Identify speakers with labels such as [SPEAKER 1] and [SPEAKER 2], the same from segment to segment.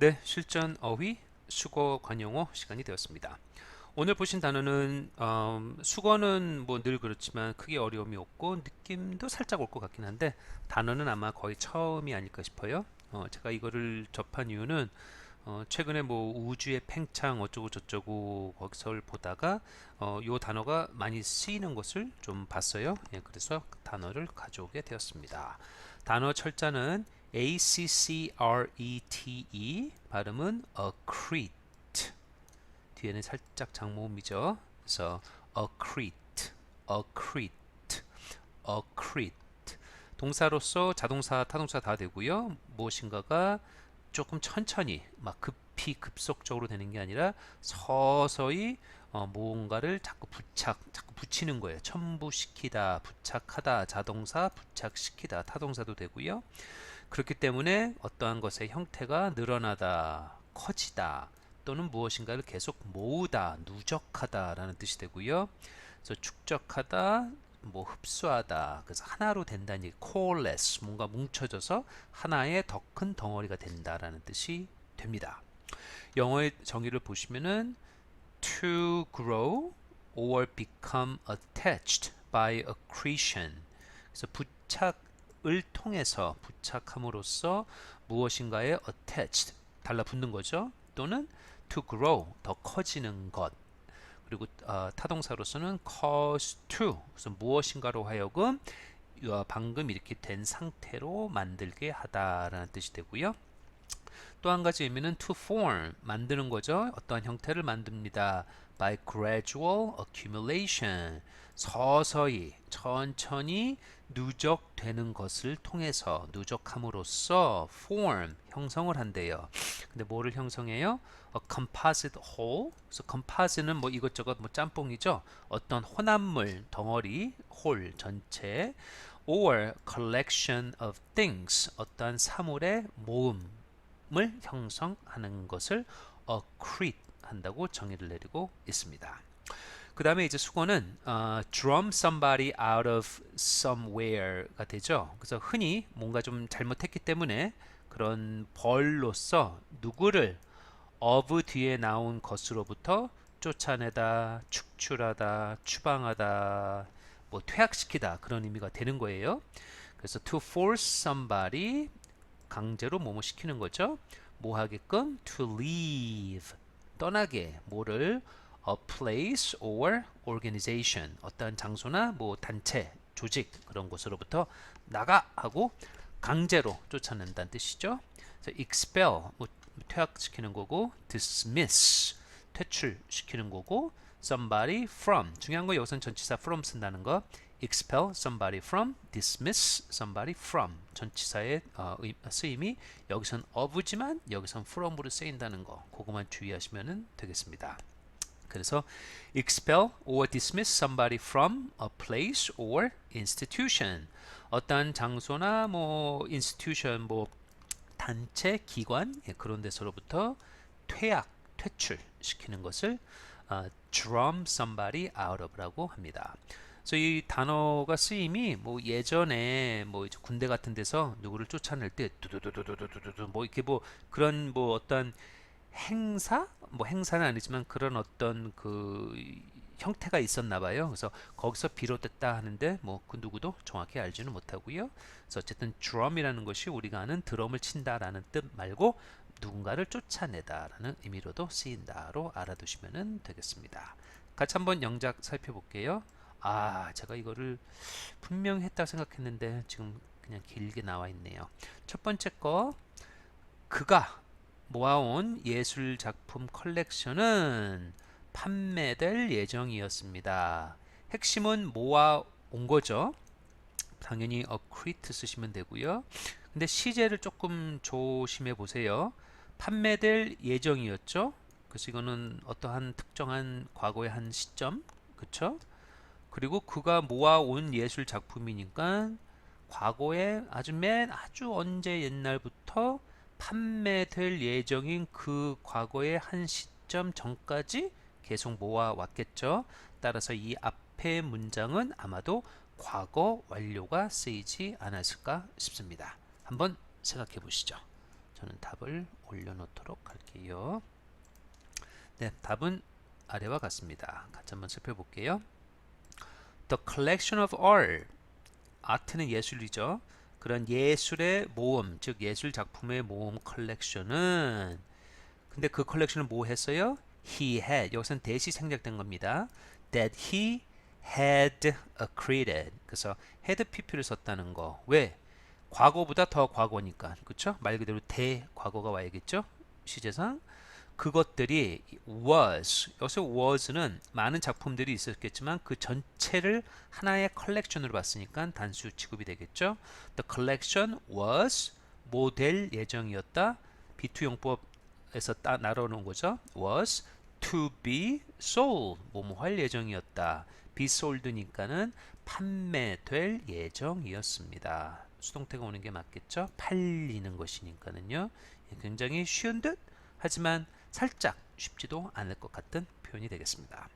[SPEAKER 1] 네, 실전 어휘 수거 관용어 시간이 되었습니다. 오늘 보신 단어는 음, 수거는 뭐 늘 그렇지만 크게 어려움이 없고 느낌도 살짝 올 것 같긴 한데 단어는 아마 거의 처음이 아닐까 싶어요. 어, 제가 이거를 접한 이유는 어, 최근에 뭐 우주의 팽창 어쩌고 저쩌고 거기서를 보다가 어, 요 단어가 많이 쓰이는 것을 좀 봤어요. 예, 그래서 그 단어를 가져오게 되었습니다. 단어 철자는 A C C R E T E 발음은 accrete 뒤에는 살짝 장모음이죠. 그래서 accrete, accrete, accrete 동사로서 자동사, 타동사 다 되고요. 무엇인가가 조금 천천히 막 급히 급속적으로 되는 게 아니라 서서히 어, 무언가를 자꾸 부착, 자꾸 붙이는 거예요. 첨부시키다, 부착하다, 자동사, 부착시키다, 타동사도 되고요. 그렇기 때문에 어떠한 것의 형태가 늘어나다, 커지다, 또는 무엇인가를 계속 모으다, 누적하다라는 뜻이 되고요. 그래서 축적하다, 뭐 흡수하다, 그래서 하나로 된다는 얘기, coalesce, 뭔가 뭉쳐져서 하나의 더 큰 덩어리가 된다라는 뜻이 됩니다. 영어의 정의를 보시면은 to grow or become attached by accretion. 그래서 부착 을 통해서 부착함으로써 무엇인가에 attached 달라붙는 거죠. 또는 to grow 더 커지는 것. 그리고 어, 타동사로서는 cause to 그래서 무엇인가로 하여금 어, 방금 이렇게 된 상태로 만들게 하다라는 뜻이 되고요. 또 한 가지 의미는 to form 만드는 거죠. 어떠한 형태를 만듭니다. By gradual accumulation 서서히 천천히 누적되는 것을 통해서 누적함으로써 form 형성을 한대요. 근데 뭐를 형성해요? A composite whole. 그래서 composite는 뭐 이것저것 뭐 짬뽕이죠. 어떤 혼합물 덩어리 whole 전체 or collection of things 어떠한 사물의 모음을 형성하는 것을 accrete 한다고 정의를 내리고 있습니다. 그 다음에 이제 수거는 어, drum somebody out of somewhere가 되죠. 그래서 흔히 뭔가 좀 잘못했기 때문에 그런 벌로서 누구를 of 뒤에 나온 것으로부터 쫓아내다, 축출하다, 추방하다, 뭐 퇴학시키다 그런 의미가 되는 거예요. 그래서 to force somebody 강제로 뭐뭐 시키는 거죠. 뭐 하게끔 to leave 떠나게 뭐를 a place or organization 어떠한 장소나 뭐 단체 조직 그런 곳으로부터 나가 하고 강제로 쫓아낸다는 뜻이죠. 그래서 expel 뭐 퇴학시키는 거고 dismiss 퇴출시키는 거고 somebody from 중요한 거 여기서는 전치사 from 쓴다는 거 expel somebody from dismiss somebody from 전치사의 어, 쓰임이 여기선 of지만 여기선 from으로 쓰인다는 거 그것만 주의하시면 되겠습니다. 그래서 expel or dismiss somebody from a place or institution 어떠한 장소나 뭐 institution 뭐 단체 기관 예, 그런 데서로부터 퇴학 퇴출 시키는 것을 어, drum somebody out of라고 합니다. 그래서 이 단어가 쓰임이 뭐 예전에 뭐 군대 같은 데서 누구를 쫓아낼 때 두두두두두두두 뭐 이렇게 뭐 그런 뭐 어떤 행사 뭐 행사는 아니지만 그런 어떤 그 형태가 있었나 봐요. 그래서 거기서 비롯됐다 하는데 뭐 그 누구도 정확히 알지는 못하고요. 그래서 어쨌든 drum이라는 것이 우리가 아는 드럼을 친다라는 뜻 말고 누군가를 쫓아내다라는 의미로도 쓰인다로 알아두시면 되겠습니다. 같이 한번 영작 살펴볼게요. 아, 제가 이거를 분명 했다 생각했는데 지금 그냥 길게 나와 있네요. 첫 번째 거 그가 모아온 예술 작품 컬렉션은 판매될 예정이었습니다. 핵심은 모아온 거죠. 당연히 accrete 쓰시면 되고요. 근데 시제를 조금 조심해 보세요. 판매될 예정이었죠. 그래서 이거는 어떠한 특정한 과거의 한 시점, 그쵸? 그리고 그가 모아온 예술 작품이니까 과거에 아주 맨 아주 언제 옛날부터 판매될 예정인 그 과거의 한 시점 전까지 계속 모아 왔겠죠. 따라서 이 앞의 문장은 아마도 과거 완료가 쓰이지 않았을까 싶습니다. 한번 생각해 보시죠. 저는 답을 올려놓도록 할게요. 네, 답은 아래와 같습니다. 같이 한번 살펴볼게요. The collection of art. 아트는 예술이죠. 그런 예술의 모음, 즉 예술 작품의 모음 컬렉션은 근데 그 컬렉션을 뭐 했어요? He had 여기서는 대시 생략된 겁니다. That he had accreted. 그래서 had pp를 썼다는 거. 왜? 과거보다 더 과거니까. 그렇죠? 말 그대로 대과거가 와야겠죠? 시제상. 그것들이 was 여기서 was는 많은 작품들이 있었겠지만 그 전체를 하나의 컬렉션으로 봤으니까 단수 취급이 되겠죠. The collection was 모델 예정이었다. 비투용법에서 따 나눠놓은 거죠. was to be sold 뭐뭐 할 예정이었다. be sold니까는 판매될 예정이었습니다. 수동태가 오는 게 맞겠죠? 팔리는 것이니까는요. 굉장히 쉬운 듯 하지만 살짝 쉽지도 않을 것 같은 표현이 되겠습니다.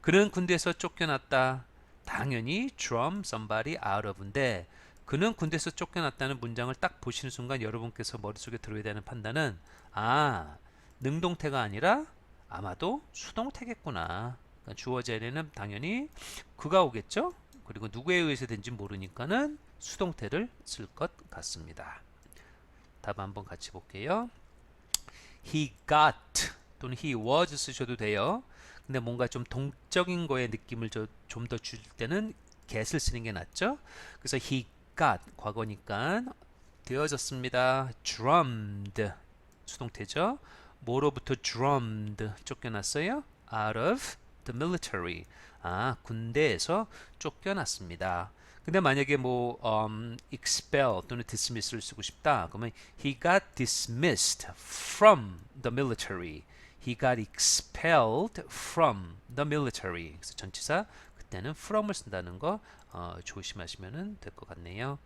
[SPEAKER 1] 그는 군대에서 쫓겨났다. 당연히 from somebody out of인데 그는 군대에서 쫓겨났다는 문장을 딱 보시는 순간 여러분께서 머릿속에 들어야 되는 판단은 아 능동태가 아니라 아마도 수동태겠구나. 그러니까 주어 자리에는 당연히 그가 오겠죠. 그리고 누구에 의해서 된지 모르니까는 수동태를 쓸 것 같습니다. 답 한번 같이 볼게요. he got 또는 he was 쓰셔도 돼요. 근데 뭔가 좀 동적인 거에 느낌을 좀 더 줄 때는 get을 쓰는 게 낫죠. 그래서 he got 과거니까 되어졌습니다. drummed 수동태죠. 뭐로부터 drummed 쫓겨났어요? out of the military. 아, 군대에서 쫓겨났습니다. 근데 만약에 뭐 um, expel 또는 dismiss를 쓰고 싶다. 그러면 he got dismissed from the military. He got expelled from the military. 그래서 전치사 그때는 from을 쓴다는 거 어, 조심하시면 될 것 같네요.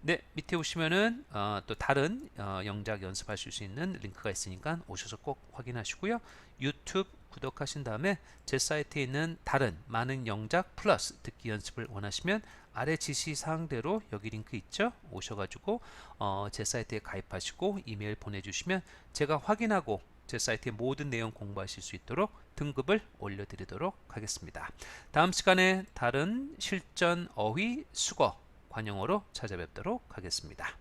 [SPEAKER 1] 네, 밑에 오시면은 어, 또 다른 어, 영작 연습하실 수 있는 링크가 있으니까 오셔서 꼭 확인하시고요. 유튜브 구독하신 다음에 제 사이트에 있는 다른 많은 영작 플러스 듣기 연습을 원하시면 아래 지시 사항대로 여기 링크 있죠? 오셔가지고 어, 제 사이트에 가입하시고 이메일 보내주시면 제가 확인하고 제 사이트의 모든 내용 공부하실 수 있도록 등급을 올려드리도록 하겠습니다. 다음 시간에 다른 실전 어휘 수거 관용어로 찾아뵙도록 하겠습니다.